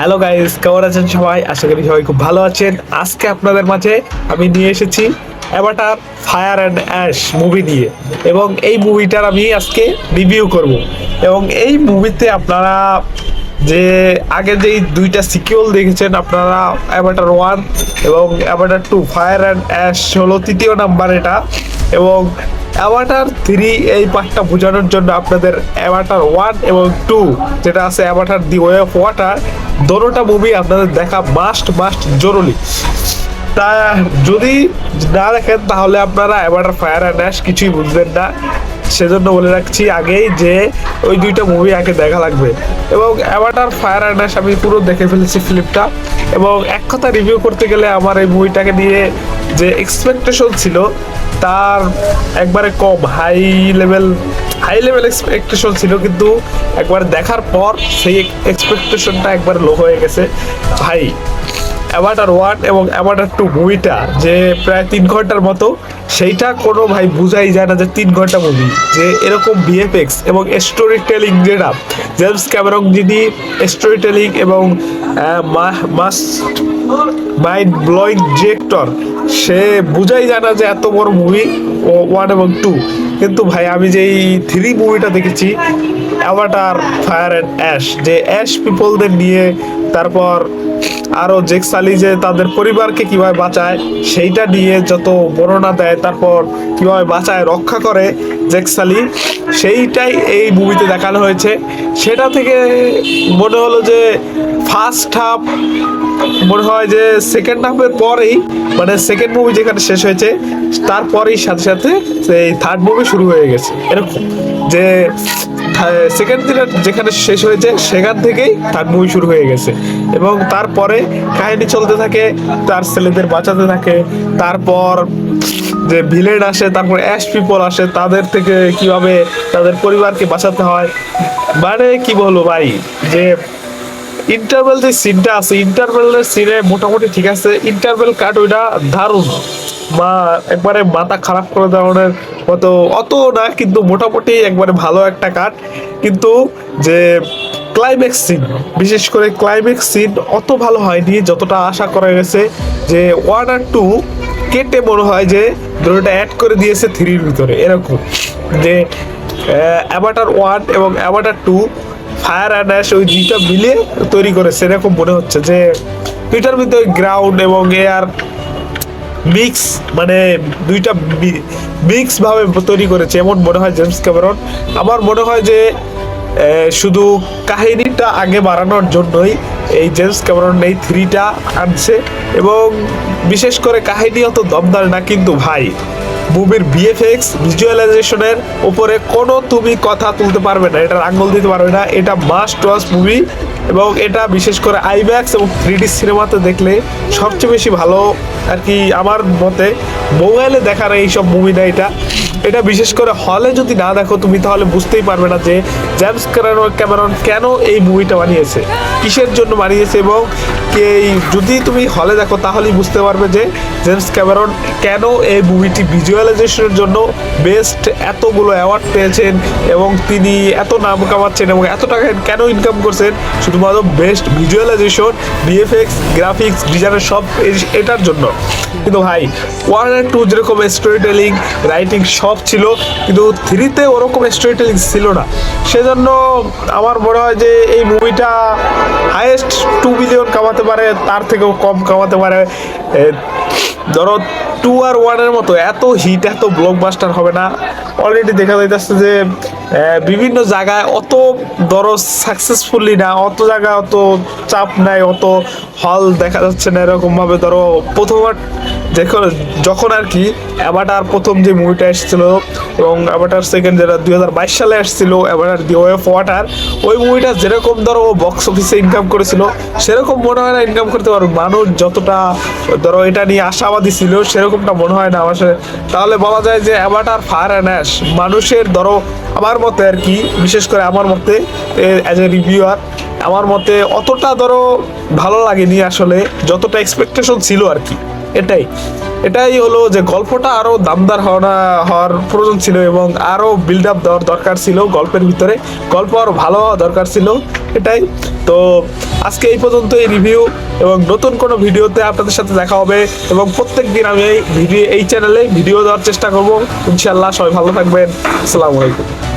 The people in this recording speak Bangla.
হ্যালো গাইস কেমন আছেন সবাই? আশা করি সবাই খুব ভালো আছেন। আজকে আপনাদের মাঝে আমি নিয়ে এসেছি Avatar fire and ash movie নিয়ে। এবং এই মুভিটার আমি আজকে রিভিউ করব। এবং এই মুভিতে আপনারা যে আগে যেই দুইটা সিকিউল দেখেছেন, আপনারা অ্যাভাটার ওয়ান এবং Avatar two fire and ash হলো তৃতীয় নাম্বার এটা। এবং অ্যাভাটার থ্রি এই পার্টটা বোঝানোর জন্য আপনাদের অ্যাভাটার ওয়ান এবং টু যেটা আছে Avatar the way of water দোনোটা মুভি আপনাদের দেখা মাস্ট মাস্ট জরুরি। তা যদি না দেখেন, তাহলে আপনারা অ্যাভাটার ফায়ার অ্যান্ড অ্যাশ কিছুই বুঝবেন না। সেজন্য বলে রাখছি আগেই যে ওই দুইটা মুভি আগে দেখা লাগবে। এবং অ্যাভাটার ফায়ার অ্যান্ড অ্যাশ আমি পুরো দেখে ফেলেছি ফিল্মটা। এবং এক কথা রিভিউ করতে গেলে আমার এই মুভিটাকে নিয়ে যে এক্সপেকটেশন ছিল, তার একবারে কম high level high level expectation ছিল, কিন্তু একবার দেখার পর সেই এক্সপেকটেশনটা একবার লো হয়ে গেছে। ভাই অ্যাভাটার ওয়ান এবং অ্যাভাটার টু মুভিটা যে প্রায় তিন ঘণ্টার মতো, সেইটা কোনো ভাই বুঝাই যায় না যে তিন ঘণ্টা মুভি যে এরকম ভিএফএক্স এবং স্টোরি টেলিং যেটা জেমস ক্যামেরন যিনি স্টোরি টেলিং এবং মাস্ট মাইন্ড ব্লোয়িং ডিরেক্টর সে বুঝাই যায় না যে এত বড় মুভি ওয়ান এবং টু কিন্তু ভাই, আমি যে এই থ্রি মুভিটা দেখেছি অ্যাভাটার ফায়ার অ্যান্ড অ্যাশ যে অ্যাশ পিপলদের নিয়ে, তারপর আরও জেক্সালি যে তাদের পরিবারকে কীভাবে বাঁচায়, সেইটা নিয়ে যত বর্ণনা দেয়, তারপর কীভাবে বাঁচায়, রক্ষা করে জেক্সালি, সেইটাই এই মুভিতে দেখানো হয়েছে। সেটা থেকে মনে হলো যে ফার্স্ট হাফ মনে হয় যে সেকেন্ড হাফের পরেই মানে সেকেন্ড মুভি যেখানে শেষ হয়েছে, তারপরেই সাথে সাথে সেই থার্ড মুভি শুরু হয়ে গেছে। এরকম যে সেকেন্ড দিনের যেখানে শেষ হয়েছে, সেখান থেকেই তার মুভি শুরু হয়ে গেছে। এবং তারপরে কাহিনী চলতে থাকে, তার ছেলেদের বাঁচাতে থাকে, তারপর যে ভিলেন আসে, তারপর অ্যাশ পিপল আসে, তাদের থেকে কীভাবে তাদের পরিবারকে বাঁচাতে হয়। মানে কি বলব ভাই, যে ইন্টারভেল যে সিনটা আছে ইন্টারভেলের সিনে মোটামুটি ঠিক আছে ইন্টারভেল কাট ওইটা দারুণ। মা একবারে মাথা খারাপ করে দেওয়ার মতো অত না, কিন্তু মোটামুটি একবারে ভালো একটা কাট কিন্তু যে ক্লাইম্যাক্স সিন বিশেষ করে ক্লাইম্যাক্স সিন অত ভালো হয়নি, যতটা আশা করা গেছে যে ওয়ান আর টু কেটে মনে হয় যে দুটোটা অ্যাড করে দিয়েছে থ্রির ভিতরে, এরকম। যে অ্যাভাটার ওয়ান এবং Avatar two fire and ash ওই দুইটা মিলিয়ে তৈরি করেছে, এরকম মনে হচ্ছে যে দুইটার ভিতরে গ্রাউন্ড এবং এয়ার মিক্স মানে দুইটা মিক্স ভাবে তৈরি করেছে, এমন মনে হয় জেমস ক্যামেরন। আমার মনে হয় যে শুধু কাহিনীটা আগে বাড়ানোর জন্যই এই জেমস ক্যামেরন এই থ্রিটা আনছে, এবং বিশেষ করে কাহিনী অত দমদার না, কিন্তু ভাই, মুভির ভিএফএক্স ভিজুয়ালাইজেশনের উপরে কোনো তুমি কথা তুলতে পারবে না, এটার আঙ্গুল দিতে পারবে না, এটা মাস্ট ওয়াচ মুভি এবং এটা বিশেষ করে আইম্যাক্স এবং থ্রি সিনেমাতে দেখলে সবচেয়ে বেশি ভালো আর কি আমার মতে মোবাইলে দেখার এইসব মুভি না এটা। এটা বিশেষ করে হলে যদি না দেখো, তুমি তাহলে বুঝতেই পারবে না যে জেমস ক্যামেরন ক্যামেরন কেন এই মুভিটা বানিয়েছে? কিসের জন্য বানিয়েছে এবং কে যদি তুমি হলে দেখো, তাহলেই বুঝতে পারবে যে জেমস ক্যামেরন কেন এই মুভিটি ভিজুয়ালাইজেশনের জন্য বেস্ট এতগুলো অ্যাওয়ার্ড পেয়েছেন এবং তিনি এত নাম কামাচ্ছেন এবং এত টাকা কেন ইনকাম করছেন? শুধুমাত্র বেস্ট ভিজুয়ালাইজেশন ভিএফএক্স গ্রাফিক্স ডিজাইনের সব এটার জন্য। কিন্তু ভাই ওয়ান অ্যান্ড টু যেরকম স্টোরি টেলিং রাইটিং সব ছিল, কিন্তু থ্রিতে ওরকম স্টোরি টেলিং ছিল না। সেজন্য আমার মনে হয় যে এই মুভিটা হায়েস্ট টু বিলিয়ন কামাতে পারে, তার থেকেও কম কামাতে পারে। ধরো টু আর ওয়ানের মতো, এত হিট এত ব্লকবাস্টার হবে না। অলরেডি দেখা যাইতেছে যে বিভিন্ন জায়গায় অত ধরো সাকসেসফুলি না, অত জায়গায় অত চাপ নাই, অত হল দেখা যাচ্ছে না এরকমভাবে। ধরো প্রথমবার যখন যখন আর কি অ্যাভাটার প্রথম যে মুভিটা এসেছিল এবং অ্যাভাটার সেকেন্ড যেটা দুই হাজার বাইশ সালে এসেছিল Avatar the way of water ওই মুভিটা যেরকম ধরো ও বক্স অফিসে ইনকাম করেছিল, সেরকম মনে হয় না ইনকাম করতে পারবে মানুষ যতটা ধরো এটা নিয়ে আশাবাদী ছিল, সেরকমটা মনে হয় না আমার। তাহলে বলা যায় যে অ্যাভাটার ফায়ার অ্যান্ড অ্যাশ মানুষের ধরো আমার মতে আর কি, বিশেষ করে আমার মতে অ্যাজ এ রিভিউয়ার আমার মতে অতটা ধরো ভালো লাগেনি আসলে, যতটা এক্সপেকটেশন ছিল আর কি এটাই। এটাই হলো যে গল্পটা আরও দামদার হওয়া হওয়ার প্রয়োজন ছিল এবং আরও বিল্ড আপ দেওয়ার দরকার ছিল গল্পের ভিতরে। গল্প আরও ভালো হওয়া দরকার ছিল, এটাই। তো আজকে এই পর্যন্ত এই রিভিউ এবং নতুন কোনো ভিডিওতে আপনাদের সাথে দেখা হবে এবং প্রত্যেক দিন আমি এই ভিডিও এই চ্যানেলে ভিডিও দেওয়ার চেষ্টা করব। ইনশাল্লাহ সবাই ভালো থাকবেন। আসসালামু আলাইকুম।